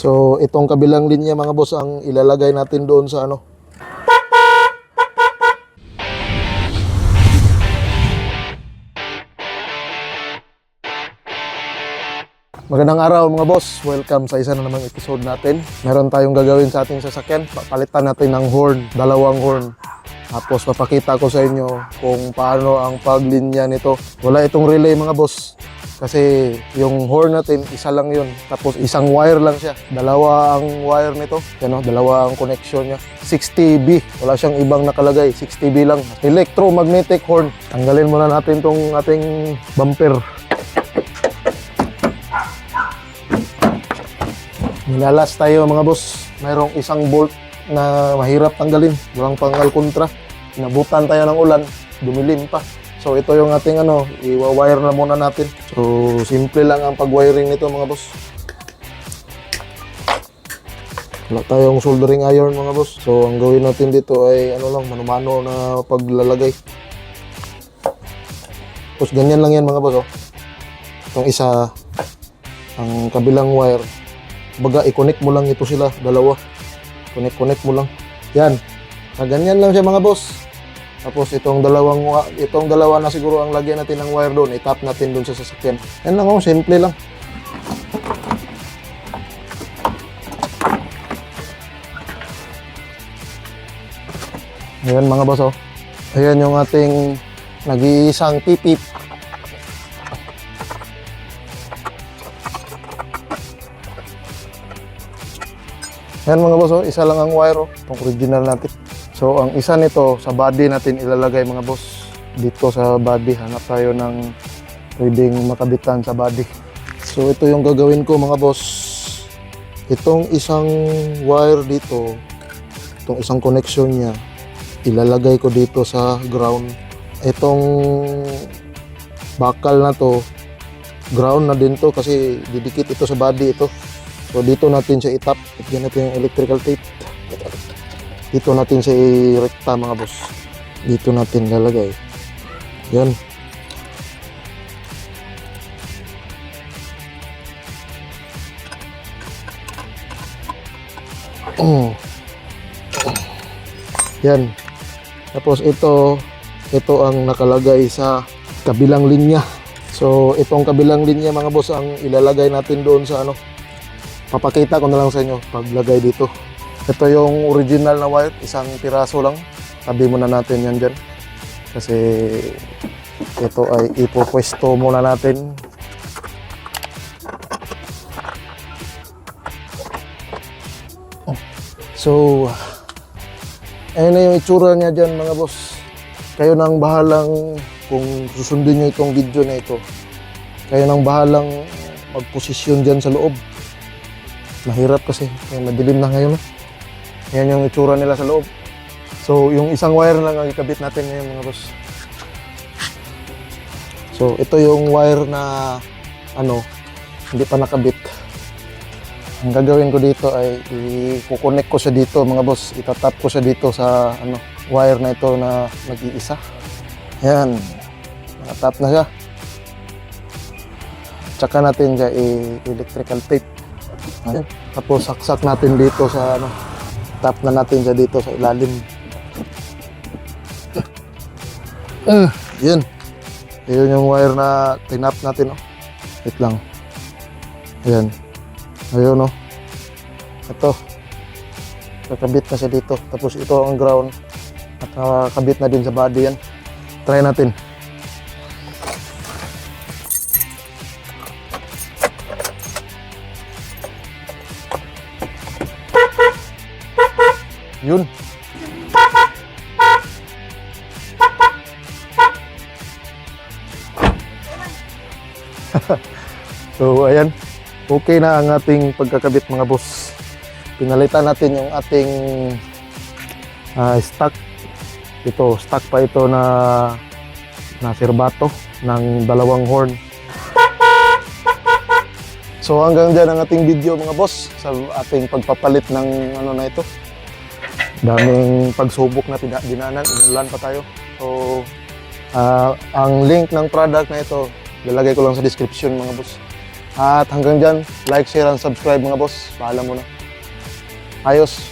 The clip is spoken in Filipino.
So, itong kabilang linya mga boss ang ilalagay natin doon sa ano. Magandang araw mga boss. Welcome sa isa na namang episode natin. Meron tayong gagawin sa ating sasakyan. Papalitan natin ng horn, dalawang horn. Tapos papakita ko sa inyo kung paano ang paglinya nito. Wala itong relay mga boss. Kasi yung horn natin, isa lang yun. Tapos isang wire lang siya. Dalawa ang wire nito. Yan o, dalawa ang connection niya. 60B. Wala siyang ibang nakalagay. 60B lang. Electromagnetic horn. Tanggalin muna natin tong ating bumper. Nilalas tayo mga boss. Mayroong isang bolt na mahirap tanggalin. Walang pangal kontra. Nabutan tayo ng ulan. Dumilim pa. So ito yung ating ano, i-wire na muna natin. So simple lang ang pag-wiring nito mga boss. Wala tayong soldering iron mga boss. So ang gawin natin dito ay ano lang, mano-mano na paglalagay. Tapos ganyan lang yan mga boss. Oh. Itong isa, ang kabilang wire, baga i-connect mo lang ito sila, dalawa. Connect-connect mo lang. Yan. Na ganyan lang siya mga boss. Tapos itong dalawang wa- itong dalawa na siguro ang lagyan natin ng wire doon, i-tap natin doon sa sasakyan. Yan lang oh, simple lang. Ayan mga boss oh. Ayan yung ating nag-iisang pipip. Ayan mga boss, oh, isa lang ang wire, oh, itong original natin. So, ang isa nito sa body natin ilalagay mga boss. Dito sa body, hanap tayo ng pwedeng makabitan sa body. So, ito yung gagawin ko mga boss. Itong isang wire dito, itong isang connection niya, ilalagay ko dito sa ground. Itong bakal na to, ground na din to kasi didikit ito sa body ito. So dito natin siya itap. Lagyan natin yung electrical tape. Dito natin siya i-rekta mga boss. Dito natin lalagay. Yan. Mm. Yan. Tapos ito, ito ang nakalagay sa kabilang linya. So itong kabilang linya mga boss ang ilalagay natin doon sa ano, papakita ko na lang sa inyo paglagay dito. Ito yung original na wire, isang piraso lang. Tabi muna natin yan dyan. Kasi ito ay ipopwesto muna natin. So, ayun na yung itsura niya dyan mga boss. Kayo nang bahalang kung susundin nyo itong video na ito. Kayo nang bahalang magposisyon dyan sa loob. Mahirap kasi, madilim na ngayon. no? Yan yung itsura nila sa loob. So, yung isang wire lang ang ikabit natin ngayon mga boss. So, ito yung wire na ano, hindi pa nakabit. Ang gagawin ko dito ay i-connect ko siya dito mga boss. Itatap ko siya dito sa ano, wire na ito na nag-iisa. Yan. Nakatap na siya. Tsaka natin siya i-electrical tape. Ayan. Tapos saksak natin dito sa ano, tap na natin siya dito sa ilalim. Uh, yan. Yun yung wire na tinap natin. Oh. Wait lang. Ayan. Ayun oh. Ito. Nakabit na siya dito. Tapos ito ang ground. At nakakabit na din sa body yan. Try natin. Yun. so, ayan. Okay na ang ating pagkakabit mga boss. Pinalitan natin yung ating ah, stock. Ito, stock pa ito na na serbato ng dalawang horn. So hanggang dyan ang ating video mga boss sa ating pagpapalit ng ano na ito. Daming pagsubok na dinanan, inulan pa tayo. So ah, ang link ng product na ito, lalagay ko lang sa description mga boss. At hanggang dyan, like, share, and subscribe mga boss. Paalam muna. Ayos.